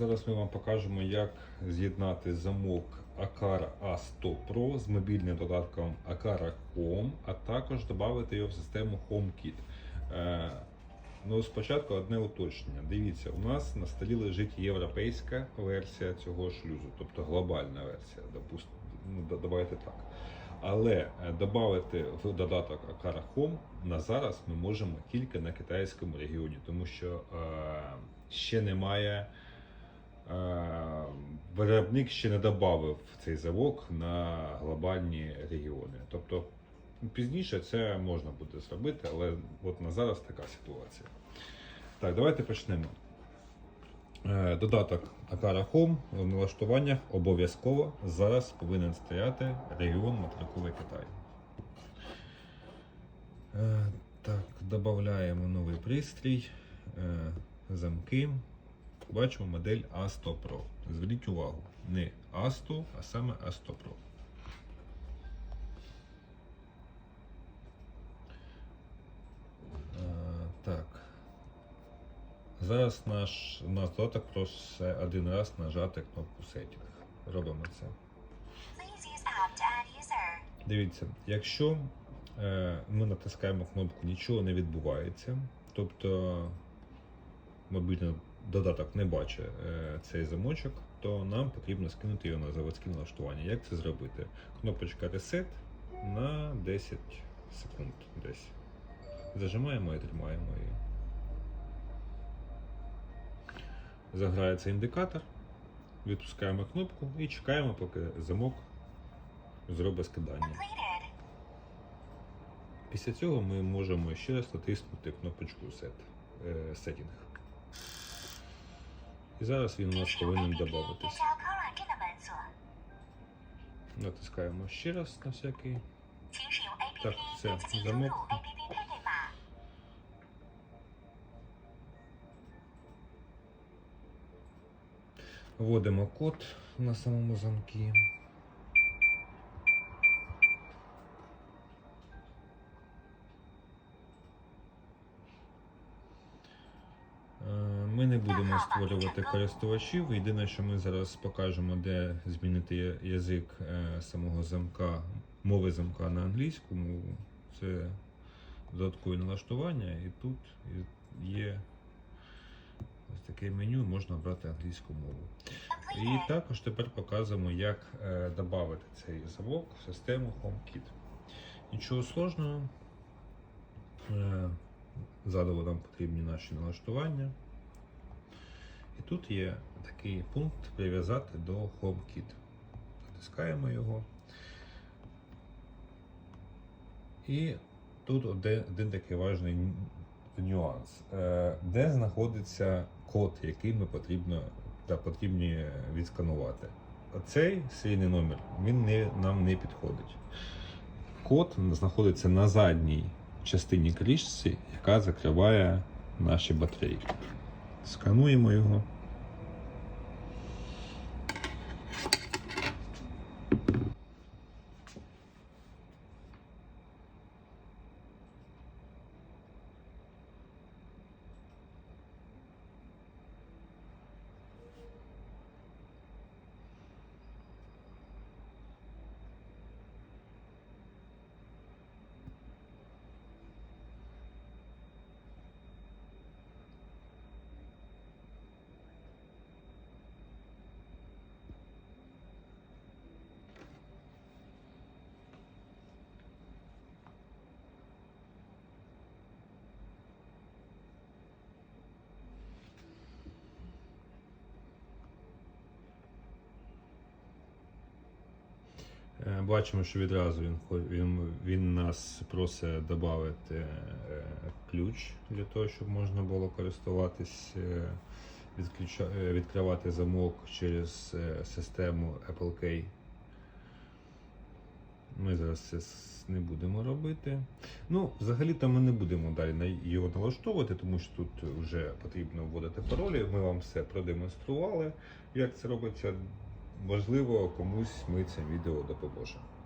Зараз ми вам покажемо, як з'єднати замок Akara A100 Pro з мобільним додатком Akara Home, а також додати його в систему HomeKit. Е, Ну, спочатку одне уточнення. Дивіться, у нас на столі лежить європейська версія цього шлюзу, тобто глобальна версія, допуст... ну, давайте так. Але додати в додаток Akara Home на зараз ми можемо тільки на китайському регіоні, тому що е, ще немає. Е, виробник ще не додав цей замок на глобальні регіони. Тобто пізніше це можна буде зробити, але от на зараз така ситуація. Так, давайте почнемо. Е, Додаток Akara Home в налаштуваннях обов'язково зараз повинен стояти регіон материковий Китай. Е, Так, додаємо новий пристрій, замки. Бачимо модель A100 Pro. Зверніть увагу, не A100, а саме A100 Pro. Так. Зараз наш, наш додаток просить один раз нажати кнопку Setting. Робимо це. Дивіться, якщо е, ми натискаємо кнопку Нічого не відбувається, тобто мобільний додаток не бачить е, цей замочок, то нам потрібно скинути його на заводське налаштування. Як це зробити? Кнопочка Reset на 10 секунд десь. Зажимаємо і тримаємо її. Заграється індикатор, відпускаємо кнопку і чекаємо, поки замок зробить скидання. Після цього ми можемо ще раз натиснути кнопочку Set, е, Setting. І зараз він у нас повинен додатися. Натискаємо ще раз на всякий. Так, все, замок. Вводимо код на самому замку. Не будемо створювати користувачів. Єдине, що ми зараз покажемо, де змінити язик е, самого замка, мови замка на англійську мову. Це додаткові налаштування, і тут є ось таке меню, можна обрати англійську мову. І також тепер показуємо, як е, додати цей замок в систему HomeKit. Нічого сложного. Е, Ззаду нам потрібні наші налаштування. І тут є такий пункт прив'язати до HomeKit. Натискаємо його. І тут один, такий важний нюанс. Е, Де знаходиться код, який ми потрібно та потрібні відсканувати. Оцей серійний номер він не, нам не підходить. Код знаходиться на задній частині кришці, яка закриває наші батарейки. Скануємо його. Бачимо, що відразу він, він, він нас просить додати е, ключ для того, щоб можна було користуватись, е, е, відкривати замок через е, систему Apple Key. Ми зараз це не будемо робити. Ну, взагалі-то ми не будемо далі його налаштовувати, тому що тут вже потрібно вводити паролі. Ми вам все продемонстрували, як це робиться. Можливо, комусь ми цим відео допоможемо.